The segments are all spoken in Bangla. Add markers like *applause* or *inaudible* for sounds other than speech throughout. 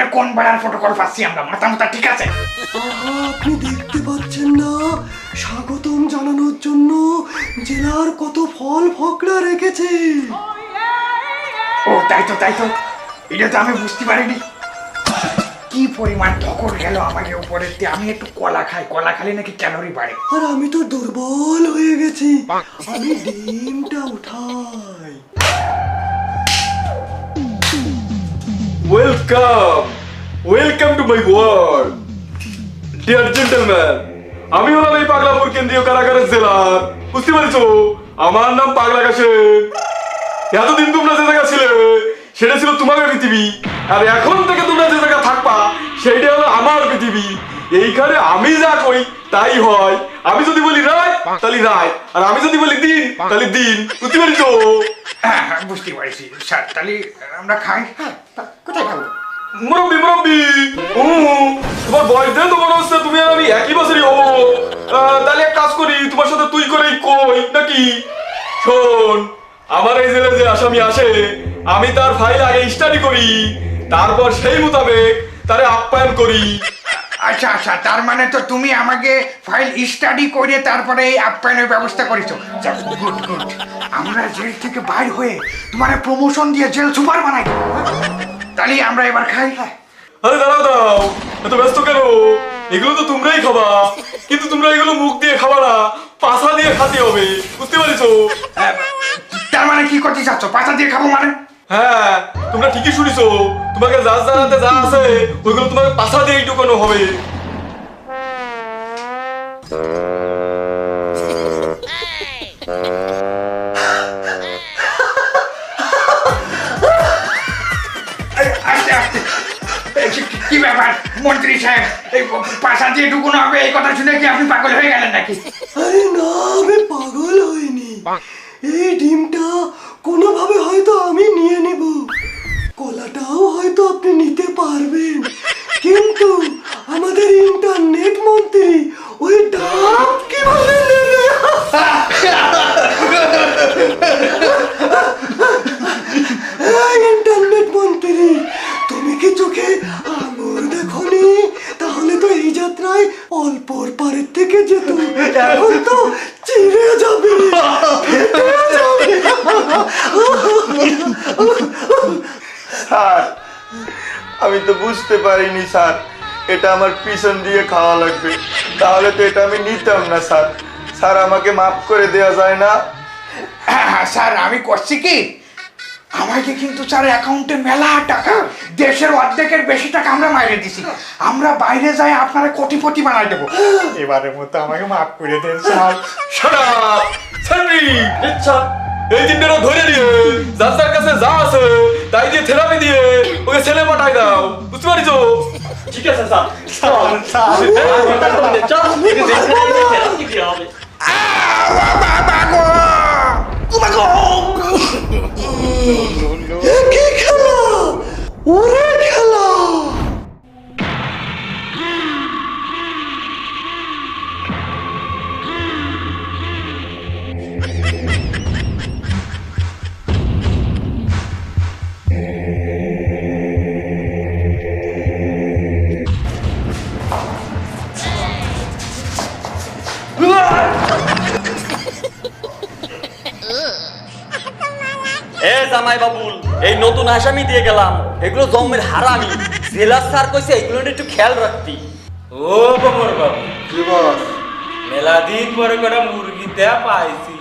আসার কোন বেড়ার প্রোটোকল পাচ্ছি আমরা? মাথা মাথা ঠিক আছে? আপনি দেখতে পাচ্ছেন না। স্বাগতম জানানোর জন্য জেলার কত ফল ফকড়া রেখেছে। ও তাই তো তাই তো। এটা তো আমি বুঝতে পারিনি। কি পরিমাণ ধকল গেল আমাকে উপরে। আমি একটু কলা খাই। কলা খালি নাকি ক্যালোরি বাড়ে। আর আমি তো দুর্বল হয়ে গেছি। আমি ডিমটা উঠাই। Welcome welcome to my world dear gentleman আমি হলাম এই পাগলাপুর কেন্দ্রীয় কারাগারের জেলার বুঝতে পারছ আমার নাম পাগলা কাশেম। এতদিন তোমরা যে জায়গা ছিলে, সেটা ছিল তোমাদের পৃথিবী। আর এখন থেকে তোমরা যে জায়গা থাকবা, সেইটা হলো আমার পৃথিবী। এইখানে আমি যা করি, তাই হয়। আমি যদি বলি রায়, তাহলে রায়। আর আমি যদি বলি দিন, তাহলে দিন। বুঝতে পারছ হ্যাঁ হ্যাঁ বুঝতে পারছি। স্যার, তাহলে আমরা খাই হ্যাঁ কোথায় খাব? আমি এক কাজ করি, তোমার সাথে তুই করেই কই, নাকি? শোন এই যে আসামি আসে, আমি তার ফাইল আগে স্টাডি করি, তারপর সেই মোতাবেক তারে আপ্যায়ন করি। আচ্ছা আচ্ছা তার মানে তো তুমি আমাকে ফাইল স্টাডি করে তারপরে এই আপ্যায়নের ব্যবস্থা করেছ। গুড গুড আমরা জেল থেকে বাইর হয়ে তোমার প্রমোশন দিয়ে জেল সুপার বানাই। হ্যাঁ? তাহলে আমরা এবার খাই। হ্যাঁ আরে দাঁড়াও দাও এত ব্যস্ত কেন? এগুলো তো তোমরাই খাবা। কিন্তু তোমরা এগুলো মুখ দিয়ে খাবা না পাশা দিয়ে খাতে হবে। বুঝতে পারছ? আহ, তার মানে কি করতে চাচ্ছ? পাতা দিয়ে খাব মানে? হ্যাঁ তোমরা ঠিকই শুনিছো। তোমাকে যা জানাতে যা আছে ওইগুলো তোমাকে পাশা দিয়ে ঢুকানো হবে। কি ব্যাপার? মন্ত্রী সাহেব এই পাশা দিয়ে ঢুকুনো হবে এই কথা শুনে কি আপনি পাগল হয়ে গেলেন নাকি? আরে না আমি পাগল হইনি। এই ডিমটা কোনোভাবে হয়তো আমি নিয়ে নিব। কলাটাও হয়তো আপনি নিতে পারবেন। কিন্তু তো বুঝতে পারিনি স্যার। এটা আমার পিছন দিয়ে খাওয়া লাগবে। তাহলে তো এটা আমি নিতাম না স্যার। স্যার আমাকে মাফ করে দেওয়া যায় না। হ্যাঁ হ্যাঁ স্যার আমি করছি কি? আমাকে কিন্তু স্যার অ্যাকাউন্টে মেলা টাকা দেশের অর্ধেকের বেশি টাকা আমরা মাইরে দিছি। আমরা বাইরে যাই আপনারা কোটিপতি বানাই দেবো। এবারের মতো আমাকে মাফ করে দেন স্যার। আপ সেন্ট্রি ইচ্ছা এই তিনটেরও ধরে নিয়ে যার কাছে যা আছে 나이디의 대답이니에 우리 셀레마다이다 무슨 말이죠? 지켜서사 사사 일단 건넸죠? 이거 내 사람의 대답이야 아 와마마고 우마고 에키카라 오라 জামাই বাবুল এই নতুন আসামি দিয়ে গেলাম। এগুলো জমের হারামি। জেলার স্যার কইছে এগুলো একটু খেয়াল রাখতি ও কোমর বাবু। কি বস মেলা দিন পরে করে মুরগি দেয়া পাইছি।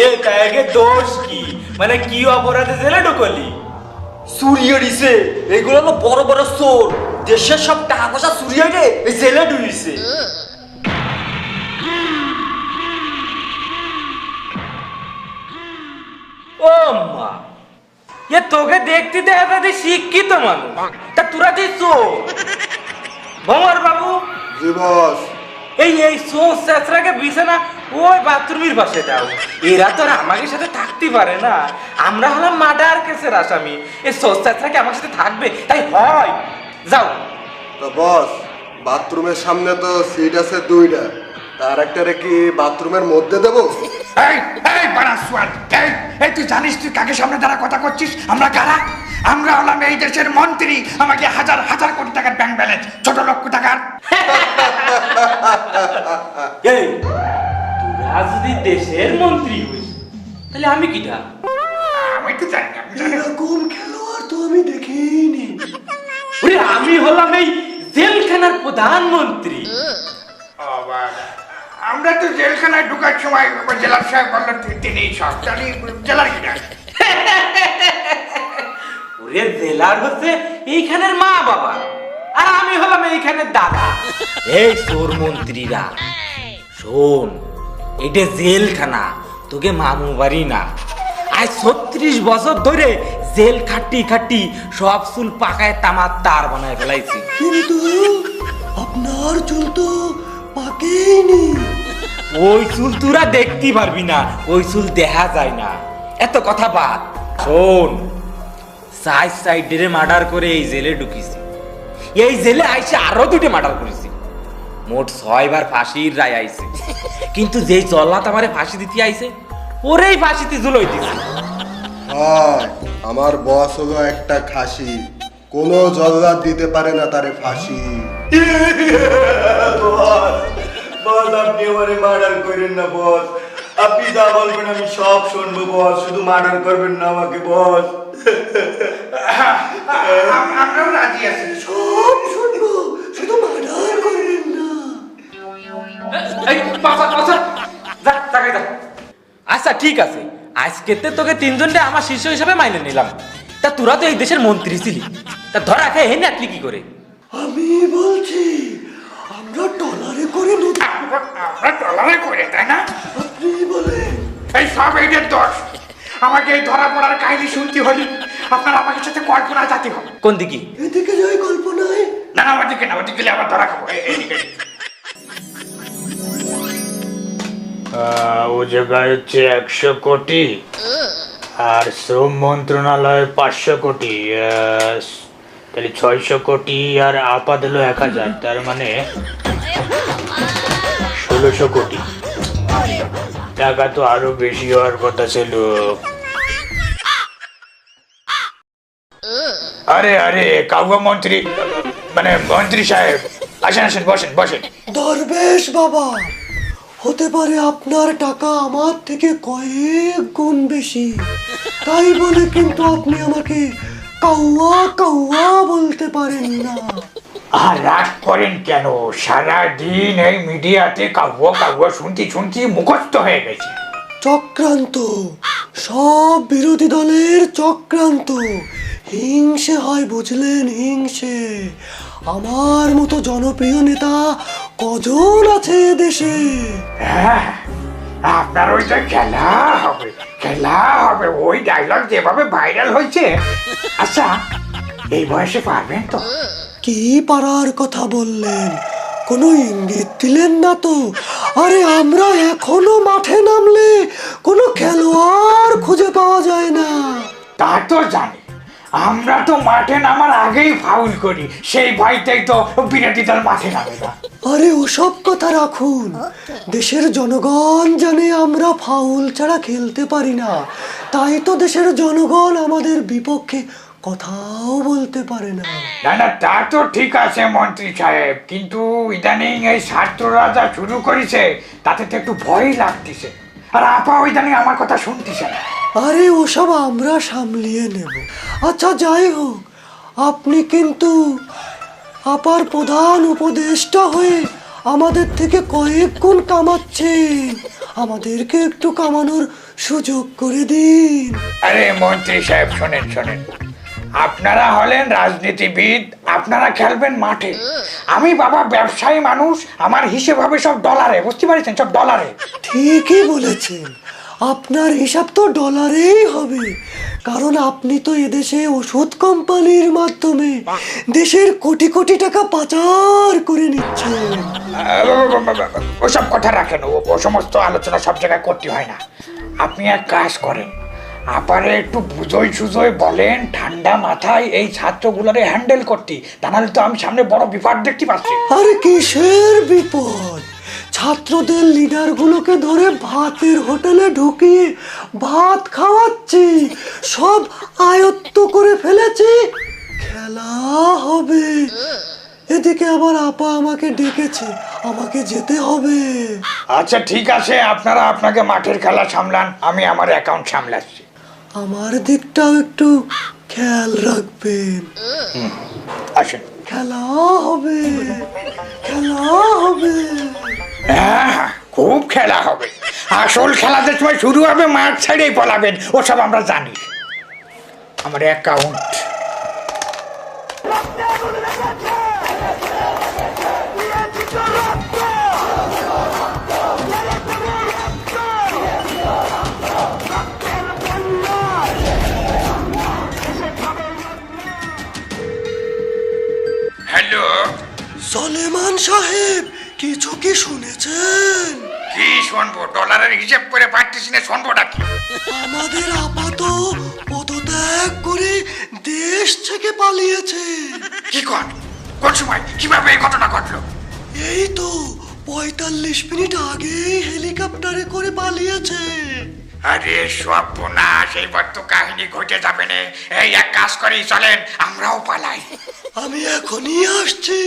এ তাইকে দোষ কি? মানে কি অপরাধে জেলে ঢুকলি? চুরিয়ে দিছে এগুলো হলো বড় বড় চোর। দেশের সব টাকা পয়সা চুরিয়ে এই জেলে ডুইছে ও মা এ তোকে দেখতে দেখা যায় শিক্ষিত মানুষ। তা তোরা যে চোর। ভমর বাবু। জি বস। এই এই সোস স্যাঁচড়াকে বিছানা ওই বাথরুমের পাশে দাও। এরা তো আর আমাদের সাথে থাকতে পারে না। আমরা হলাম মার্ডার কেসের আসামি। এই সোস স্যাঁচড়াকে আমার সাথে থাকবে তাই হয়। যাও। তো বস বাথরুমের সামনে তো সিট আছে দুইটা। তার একটারে কি বাথরুমের মধ্যে দেবো? এই এই বারাসওয়াল এই এই তুই জানিস তুই কাকে সামনে দ্বারা কথা করছিস? আমরা কারা? আমরা হলাম এই দেশের মন্ত্রী আমাকে হাজার হাজার কোটি টাকার ব্যাংক ব্যালেন্স ছোট লক্ষ টাকার। *laughs* এই তোরা যদি দেশের মন্ত্রী হইস তাহলে আমি কিটা? আমি তো জানি না, এরকম খেলোয়াড় তো আমি দেখিনি। আমি হলাম এই জেলখানার প্রধানমন্ত্রী। আমরা তো জেলখানায় ঢুকার সময় জেলার সাহেব বললেন তুই তিনি সব। জানি জেলার কিনা *laughs* ওরে জেলার হচ্ছে এইখানের মা বাবা আর আমি হলাম এইখানের দাদা। এই চোর মন্ত্রীরা শোন এটা জেলখানা তোকে মামু বাড়ি না। আজ ছত্রিশ বছর ধরে জেল খাটি খাটি সব চুল পাকায় তামার তার বানায় ফেলাইছি। কিন্তু আপনার চুল তো পাকেইনি ওই চুল তোরা দেখতে পারবি না ওই চুল দেখা যায় না। এত কথা বাদ। শোন সাইড সাইডে মার্ডার করে এই জেলে ঢুকিছি। এই জেলে আইসে আরও দুটো মার্ডার করেছি। মোট ছয়বার ফাঁসির রায় আইছে। কিন্তু যেই জল্লাত আমারে ফাঁসি দিতে আইছে ওরেই ফাঁসিতে ঝুলই দিছে। আমার বস হলো একটা খাসি। কোন জল্লাদ দিতে পারে না তারে ফাঁসি। *laughs* বস আপনি আমারে মার্ডার করেন না বস আপনি যা বলবেন আমি সব শুনব বস শুধু মার্ডার করবেন না আমাকে বস আমরাও রাজি আছি সব শুনব। শুধু মার্ডার করবেন না। এই পাশা পাশা যা তাকাই যা। আচ্ছা ঠিক আছে। আজকেতে তোকে তিনজনটা আমার শিষ্য হিসাবে মাইনে নিলাম। তা তোরা তো এই দেশের মন্ত্রী ছিলি। তা ধরা খেয়ে হেনে কি করে? আমি বলছি আমরা করে আমরা আমরা ডলারে করে তাই না? আপনি এই সব এইদের দোষ। আমাকে এই ধরা পড়ার কাহিনী শুনতে হলে আপনার আমাকে সাথে কল্পনা জাতি হবে কোন দিকে? এদিকে যাই কল্পনায়। না না ওদিকে না ওদিকে গেলে আবার ধরা খাব। এইদিকে ও জায়গায় হচ্ছে একশো কোটি। আর শ্রম মন্ত্রণালয় পাঁচশো কোটি। তাহলে ছয়শো কোটি আর আপাত দিল এক হাজার। তার মানে ষোলোশো কোটি টাকা তো আরও বেশি হওয়ার কথা ছিল। আরে আরে কাউয়া মন্ত্রী মানে মন্ত্রী সাহেব আসেন আসেন বসেন বসেন। দরবেশ বাবা হতে পারে আপনার টাকা আমার থেকে কয়েক গুণ বেশি। তাই বলে কিন্তু আপনি আমাকে কাউয়া কাউয়া বলতে পারেন না। আর রাগ করেন কেন? সারাদিন এই মিডিয়াতে কাব্য কাব্য শুনতে শুনতে মুখস্থ হয়ে গেছে। চক্রান্ত সব বিরোধী দলের চক্রান্ত। হিংসে হয় বুঝলেন হিংসে। আমার মতো জনপ্রিয় নেতা কজন আছে দেশে? হ্যাঁ আপনার ওইটা খেলা হবে খেলা হবে। ওই ডায়লগ যেভাবে ভাইরাল হয়েছে। আচ্ছা এই বয়সে পারবেন তো? কি পারার কথা বললেন? কোনো ইঙ্গিত দিলেন না তো। আরে আমরা এখনও মাঠে নামলে কোনো খেলোয়াড় খুঁজে পাওয়া যায় না। তা তো জানি। আমরা তো মাঠে নামার আগেই ফাউল করি। সেই ভয়টাই তো বিরোধী দল মাঠে নামে না। আরে ওসব কথা রাখুন। দেশের জনগণ জানে আমরা ফাউল ছাড়া খেলতে পারি না। তাই তো দেশের জনগণ আমাদের বিপক্ষে কথাও বলতে পারে না। না না তা তো ঠিক আছে মন্ত্রী সাহেব। কিন্তু ইদানিং এই ছাত্ররা যা শুরু করেছে তাতে তো একটু ভয় লাগতেছে। আর আপা ইদানিং আমার কথা শুনতেছে না। আরে ওসব আমরা সামলিয়ে নেব। আচ্ছা যাই হোক আপনি কিন্তু আপার প্রধান উপদেষ্টা হয়ে আমাদের থেকে কয়েক গুণ কামাচ্ছেন। আমাদেরকে একটু কামানোর সুযোগ করে দিন। আরে মন্ত্রী সাহেব শোনেন শোনেন। আপনারা হলেন রাজনীতিবিদ আপনারা খেলবেন মাঠে। আমি বাবা ব্যবসায়ী মানুষ আমার হিসেব হবে সব ডলারে বুঝতে পারছেন? সব ডলারে। ঠিকই বলেছেন। আপনার হিসাব তো ডলারেই হবে। কারণ আপনি তো এদেশে ওষুধ কোম্পানির মাধ্যমে দেশের কোটি কোটি টাকা পাচার করে নিচ্ছেন। ওসব কথা রাখেন ও ও সমস্ত আলোচনা সব জায়গায় করতে হয় না। আপনি এক কাজ করেন আপারে একটু বুঝোই সুজোই বলেন ঠান্ডা মাথায় এই ছাত্রগুলোরে হ্যান্ডেল করতে। তা নাহলে তো আমি সামনে বড় বিপদ দেখতে পাচ্ছি। আরে কিসের বিপদ? ছাত্রদের লিডারগুলোকে ধরে ভাতের হোটেলে ঢুকিয়ে ভাত খাওয়াচ্ছি সব আয়ত্ত করে ফেলেছি খেলা হবে। এদিকে আবার আপা আমাকে ডেকেছে আমাকে যেতে হবে। আচ্ছা ঠিক আছে আপনারা আপনাকে মাঠের খেলা সামলান আমি আমার অ্যাকাউন্ট সামলাচ্ছি। আমার দিকটাও একটু খেয়াল রাখবেন। আসেন। খেলা হবে খেলা হবে। হ্যাঁ খুব খেলা হবে। আসল খেলাতে সময় শুরু হবে মাঠ ছেড়েই পলাবেন ওসব আমরা জানি। আমার অ্যাকাউন্ট সলেমান সাহেব কিছু কি শুনেছেন? কি শুনব? ডলারের হিসেব করে পারতেছি না শুনবোটা কি আমাদের আপাত পদত্যাগ করে দেশ থেকে পালিয়েছে। কি কর? কোন সময়? কীভাবে এই ঘটনা ঘটলো? এই তো পঁয়তাল্লিশ মিনিট আগেই হেলিকপ্টারে করে পালিয়েছে। আরে না সেইবার তো কাহিনী ঘটে যাবে না। এই এক কাজ করি চলেন আমরাও পালাই। আমি এখনই আসছি।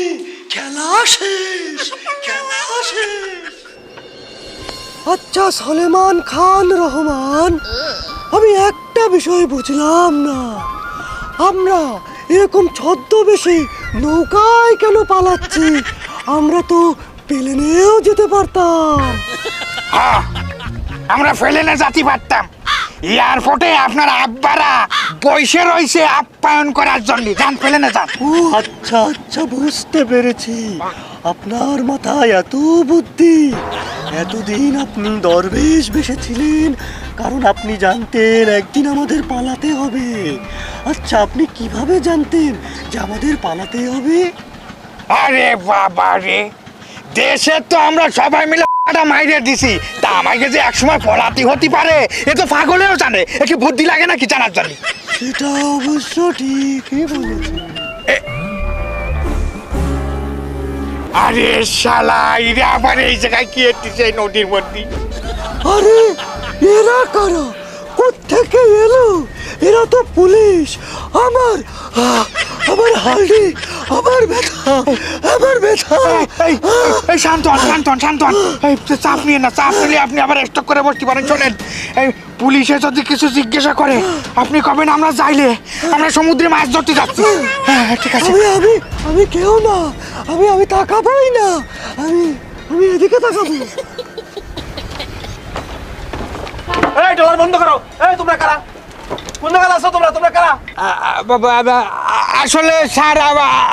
খেলা শেষ খেলা শেষ। আচ্ছা সলেমান খান রহমান আমি একটা বিষয় বুঝলাম না। আমরা এরকম ছদ্মবেশে নৌকায় কেন পালাচ্ছি? আমরা তো প্লেনেও যেতে পারতাম। হ্যাঁ আমরা ফেলে না জাতি পারতাম। এয়ারপোর্টে আপনার আব্বারা বসে রয়েছে আপ্যায়ন করার জন্য। যান ফেলেনে যান। আচ্ছা আচ্ছা বুঝতে পেরেছি। আপনার মাথায় এত বুদ্ধি। এতদিন আপনি দরবেশ বেসেছিলেন কারণ আপনি জানতেন একদিন আমাদের পালাতে হবে। আচ্ছা আপনি কীভাবে জানতেন যে আমাদের পালাতে হবে? আরে বাবা রে দেশে তো আমরা সবাই মিলে একটা মাইরে দিছি। তা আমাকে যে একসময় পলাতি হতে পারে এ তো পাগলেও জানে এ কি বুদ্ধি লাগে নাকি জানার জন্য? সেটা অবশ্য ঠিকই বলেছেন আরে শালা এরা আবার এই জায়গায় কি এসেছে এই নদীর মধ্যে? আরে এরা কারা? কোথেকে এলো? এরা তো পুলিশ। আমার আমার হালদি আমার ব্যথা আমার ব্যথা। এই শান্ত হন শান্ত হন শান্ত হন। এই চাপ নিয়ে না চাপ নিলে আপনি আবার স্টক করে বসতে পারেন শোনেন। এই পুলিশে যদি কিছু জিজ্ঞাসা করে আপনি কবেন আমরা যাইলে? আমরা সমুদ্রে মাছ ধরতে যাচ্ছি। হ্যাঁ ঠিক আছে। আমি আমি আমি কেউ না। আমি আমি তাকাবোই না। আমি আমি এদিকে তাকাবো। এই ডলার বন্ধ করো। এই তোমরা কারা? কোন জায়গায় আছো তোমরা? আসলে স্যার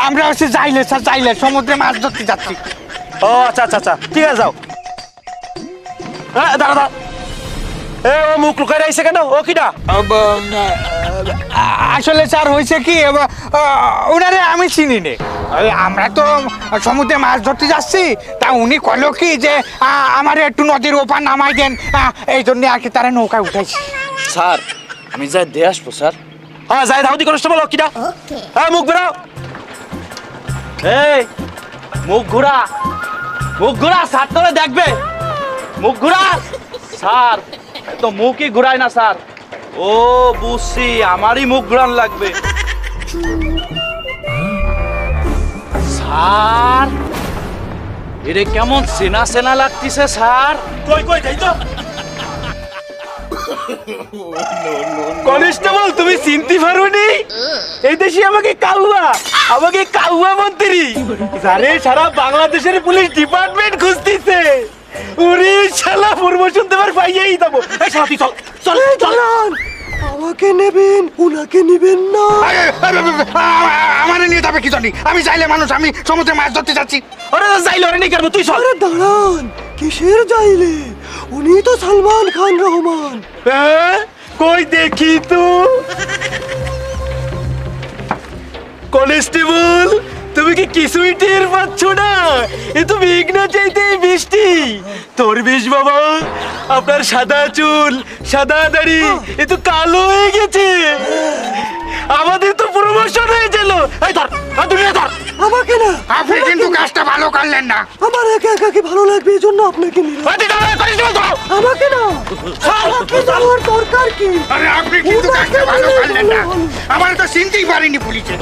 আমরা হচ্ছে যাইলে স্যার যাইলে সমুদ্রে মাছ ধরতে যাচ্ছি। ও আচ্ছা আচ্ছা আচ্ছা ঠিক আছে যাও। হ্যাঁ দাঁড়া দাঁড়া। এ ও মুখ লুকাই রাখছে কেন? ও কিটা আসলে স্যার হয়েছে কি ওনারে আমি চিনি নে। আমরা তো সমুদ্রে মাছ ধরতে যাচ্ছি তা উনি কলো কি যে আমার একটু নদীর ওপার নামাই দেন এই জন্য আর কি তারা নৌকায় উঠাইছি। স্যার আমি যাই দিয়ে আসব স্যার। হ্যাঁ যাই দাউদি কনস্টেবল কিটা হ্যাঁ মুখ বেরাও এই মুখ ঘুরা। মুখ ঘুরা স্যার তোরে দেখবে। মুখ ঘুরা। স্যার তো মুখই ঘুরায় না স্যার ও বুঝছি আমারই মুখ ঘুরান লাগবে। স্যার এরে কেমন সেনা সেনা লাগতেছে স্যার কই কই যাই তো। কনস্টেবল তুমি চিনতে পারোনি এই দেশে আমাকে কাউয়া আমাকে কাউয়া মন্ত্রী জানে সারা বাংলাদেশের পুলিশ ডিপার্টমেন্ট খুঁজতেছে। উরি শালা প্রমোশন দেবার পাইয়েই শালা তুই চল চল চল। আমাকে নেবেন উনাকে নেবেন না। আমার নিয়ে যাবে কি জানি? আমি চাইলে মানুষ আমি সমুদ্রে মাছ ধরতে যাচ্ছি। আরে যাইলে ওরে নেই করব তুই চল। দাঁড়ান কিসের যাইলে? উনি তো সালমান খান রহমান। হ্যাঁ? কই দেখি তো? কনস্টেবল তুমি কি কিছুই টের পাচ্ছ না? এ তো মেঘনা চাইতে বৃষ্টি। তোর বিষ বাবা আপনার সাদা চুল সাদা দাড়ি এ তো কালো হয়ে গেছে। আমাদের প্রমোশন হয়ে গেল। এই ধর দুনিয়া ধর। আমাকে না? আপনি কিন্তু কাজটা ভালো করলেন না। আমার একা একা কি ভালো লাগবে? এই জন্য আপনাকে নিলাম। করিস না, ধর। আমাকে না? আমাকে যাওয়ার দরকার কি? আরে আপনি কিন্তু কাজটা ভালো করলেন না। আমার তো চিনতেই পারিনি পুলিশে।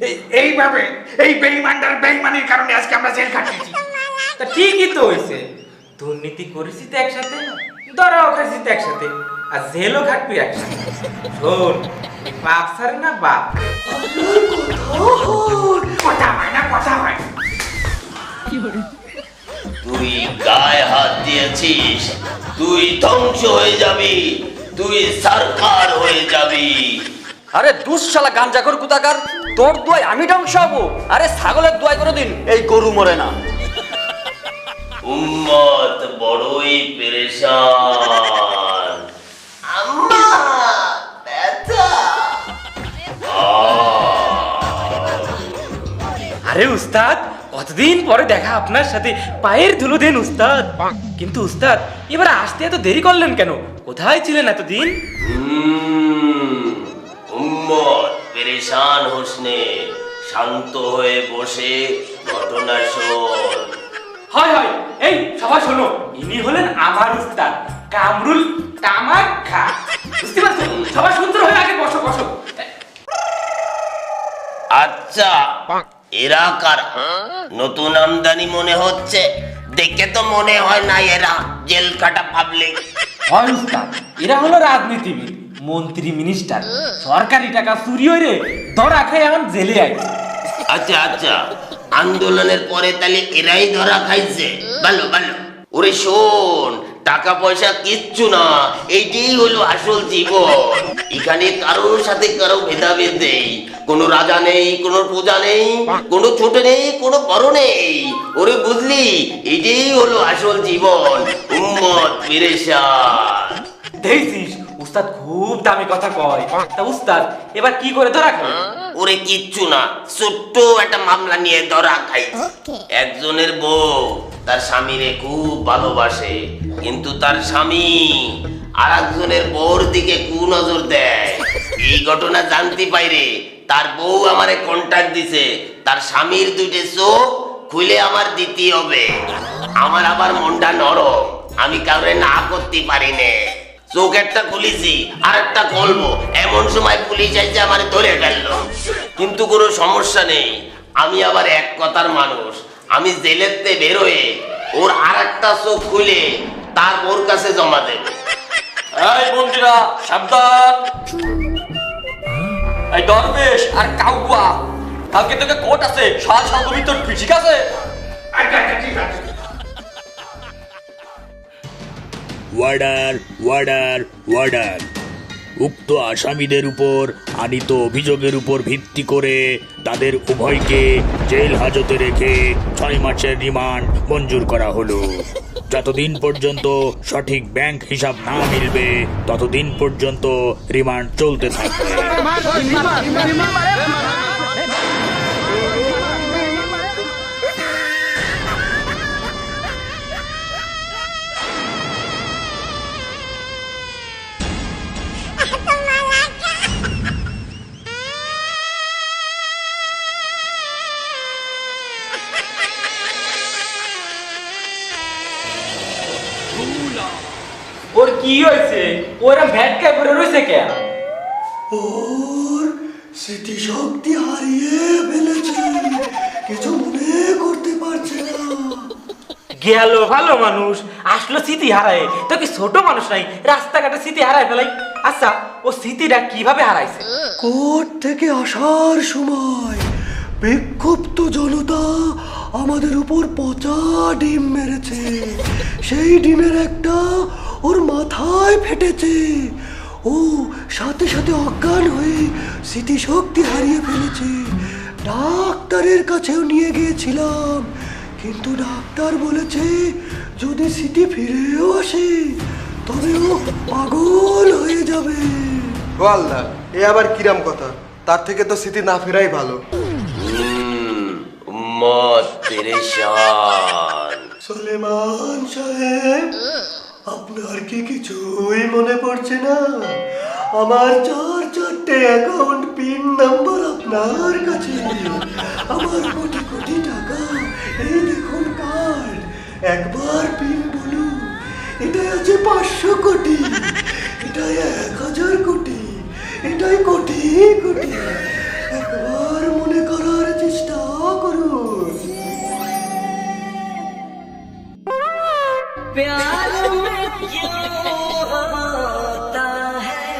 এই- এইভাবে এই বেইমানটার বেইমানির কারণে আজকে আমরা জেল খাটিয়েছি। তা ঠিকই তো হয়েছে। দুর্নীতি করেছি তো একসাথে, ধরাও খাইছি তো একসাথে, আর জেলও খাটবি একসাথে। শোন, বাপ সারে না বাপ? কথা হয় না, কথা হয়। তুই গায়ে হাত দিয়েছিস, তুই ধ্বংস হয়ে যাবি, তুই সরকার হয়ে যাবি। আরে দুঃশালা গাঞ্জাখোর কুতাকার তোর দোয়াই আমি ধ্বংস হব। আরে ছাগলের দোয়াই কোনোদিন এই গরু মরে না। উম্মত বড়ই পেরেশান। আম্মা ব্যথা। আরে উস্তাদ কতদিন পরে দেখা আপনার সাথে পায়ের ধুলো দেন উস্তাদ। কিন্তু উস্তাদ এবার আসতে এত দেরি করলেন কেন? কোথায় ছিলেন এতদিন? হুম, উম্মত পেরেশান হোসনে শান্ত হয়ে বসে ঘটনা শোন হয় হয় এই সবাই শোনো ইনি হলেন আমার উস্তাদ কামরুল তামাক খা বুঝতে পারছ? সবাই সুন্দর হয়ে আগে বসো বসো। আচ্ছা এরা কারা? নতুন আমদানি মনে হচ্ছে দেখে তো মনে হয় না এরা জেল কাটা পাবলিক হয় উস্তাদ এরা হলো রাজনীতিবিদ। মন্ত্রী মিনিস্টার সরকারি টাকা চুরি হয়ে ধরা খায় এখন জেলে আইছে আচ্ছা আচ্ছা। আন্দোলনের পরে তাহলে এরাই ধরা খাইছে। ভালো ভালো। ওরে শোন টাকা পয়সা কিচ্ছু না এইটাই হলো আসল জীবন। এখানে কারোর সাথে কারও ভেদাভেদ নেই। কোনো রাজা নেই কোনো প্রজা নেই কোনো ছোট নেই কোনো বড় নেই। ওরে বুঝলি এটাই হলো আসল জীবন। উম্মত পেরেশান। দেখছিস? উস্তাদ খুব দামি কথা কয়। তা উস্তাদ এবার কি করে ধরা খাবে? ওরে কিচ্ছু না ছোট্ট একটা মামলা নিয়ে ধরা খাই। একজনের বউ তার স্বামীরে খুব ভালোবাসে কিন্তু তার স্বামী আর একজনের বউর দিকে কুনজর দেয়। এই ঘটনা জানতে পাইরে তার বউ আমারে কন্ট্যাক্ট দিছে তার স্বামীর দুইটে চোখ খুলে আমার দিতে হবে। আমার আবার মনটা নরম আমি কাউরে না করতে পারি নে। চোখ একটা খুলেছি আর একটা খুলবো। এমন সময় পুলিশ এসে আমার ধরে ফেলল। কিন্তু কোনো সমস্যা নেই। আমি আবার এক কথার মানুষ। আমি জেলেতে বেরোয়ে ওর আর একটা চোখ খুলে তার ওর কাছে জমা দেব। এই মন্ত্রীরা সাবধান। এই দরবেশ আর কাউয়া কালকে তোকে কোর্ট আছে সাল সঙ্গমিত ঠিক আছে? আচ্ছা আচ্ছা ঠিক আছে। ওয়ার্ডার ওয়ার্ডার ওয়ার্ডার উক্ত আসামিদের উপর আনিত অভিযোগের উপর ভিত্তি করে তাদের উভয়কে জেল হাজতে রেখে ছয় মাসের রিমান্ড মঞ্জুর করা হলো যতদিন পর্যন্ত সঠিক ব্যাংক হিসাব না মিলবে ততদিন পর্যন্ত রিমান্ড চলতে থাকবে কি হয়েছে? ওরা ভ্যাটকা করে রয়েছে কে? ওর স্মৃতিশক্তি হারিয়ে ফেলেছে। কিছু মনে করতে পারছে না। গেল ভালো মানুষ আসলো স্মৃতি হারায়। তো কি ছোট মানুষ নাই? রাস্তাঘাটে স্মৃতি হারায় ফেলাই। আচ্ছা ও স্মৃতিটা কীভাবে হারাইছে? কোর্ট থেকে আসার সময় বিক্ষুব্ধ জনতা আমাদের উপর পচা ডিম মেরেছে। সেই ডিমের একটা ফেটেছে ও সাথে সাথে অজ্ঞান হয়ে স্মৃতিশক্তি হারিয়ে ফেলেছে। ডাক্তারের কাছেও নিয়ে গিয়েছিলাম। কিন্তু ডাক্তার বলেছে যদি স্মৃতি ফিরেও আসে তবে ও পাগল হয়ে যাবে। ও আল্লাহ এ আবার কিরাম কথা? তার থেকে তো স্মৃতি না ফেরাই ভালো। মত পেরেশান। সুলেমান সাহেব। আপনার কি কিছুই মনে পড়ছে না? আমার চার চারটে অ্যাকাউন্ট পিন নাম্বার আপনার কাছে। আমার কোটি কোটি টাকা, এই দেখুন কার্ড একবার পিন বলুন, এটাই আছে পাঁচশো কোটি। এটাই এক হাজার কোটি। এটাই কোটি কোটি। একবার মনে করার प्यार में होता है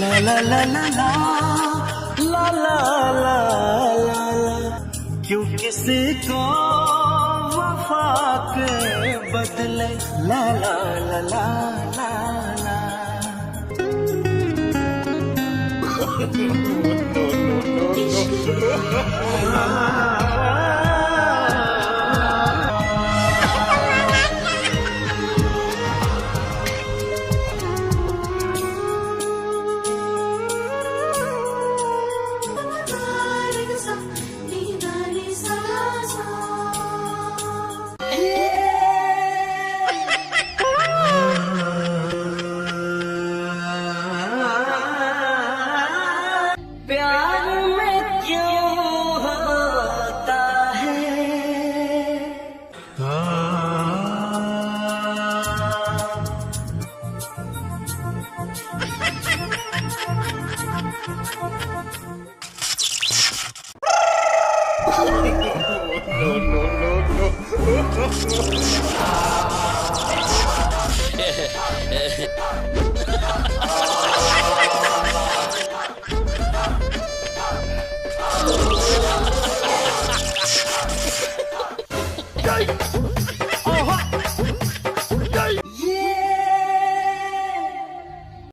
la la la la la la la la la क्यों किसी को बदले ला ला ला ला ला ला प्यार